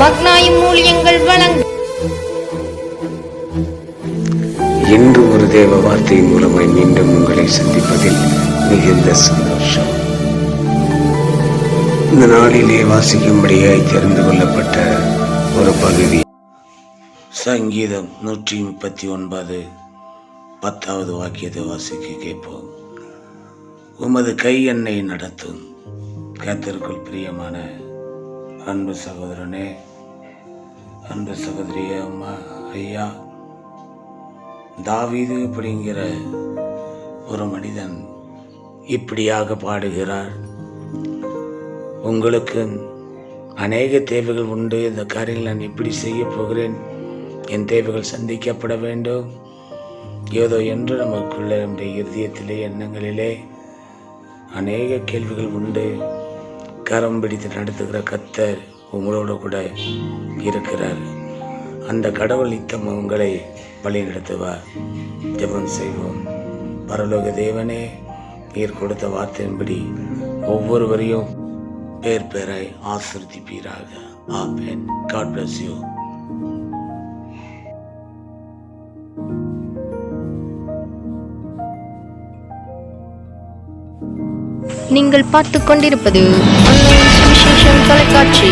வழங்கும் இன்று ஒரு தேவ வார்த்தை மூலமாய் மீண்டும் உங்களை சந்திப்பதில் மிகுந்த சந்தோஷம். இந்த நாளிலே வாசிக்கும்படியாய் தெரிந்து கொள்ளப்பட்ட ஒரு பகுதி. சங்கீதம் நூற்றி முப்பத்தி ஒன்பது பத்தாவது வாக்கியத்தை வாசிக்க கேட்போம். உமது கை என்னை நடத்தும். கத்திற்குள் பிரியமான அன்பு சகோதரனே அன்பு சகோதரியே அம்மா ஐயா. தாவீது அப்படிங்கிற ஒரு மனிதன் இப்படியாக பாடுகிறார். உங்களுக்கு அநேக தேவைகள் உண்டு. இந்த காரியங்கள் நான் இப்படி செய்ய போகிறேன். என் தேவைகள் சந்திக்கப்பட வேண்டும். ஏதோ என்று நமக்குள்ள நம்முடைய இருதயத்திலே எண்ணங்களிலே அநேக கேள்விகள் உண்டு. கரம் பிடித்து நடத்துகிற கத்தர் உங்களோட கூட இருக்கிறார். அந்த கடவுள் நித்தம் உங்களை வழி நடத்துவார் ஜெபம் செய்வோம். பரலோக தேவனே நீர் கொடுத்த வார்த்தையின்படி ஒவ்வொருவரையும் பேர் பேராய் ஆசிர்திப்பீராக ஆமென். காட் பிளஸ் யூ நீங்கள் பார்த்துக் கொண்டிருப்பது தொலைக்காட்சி.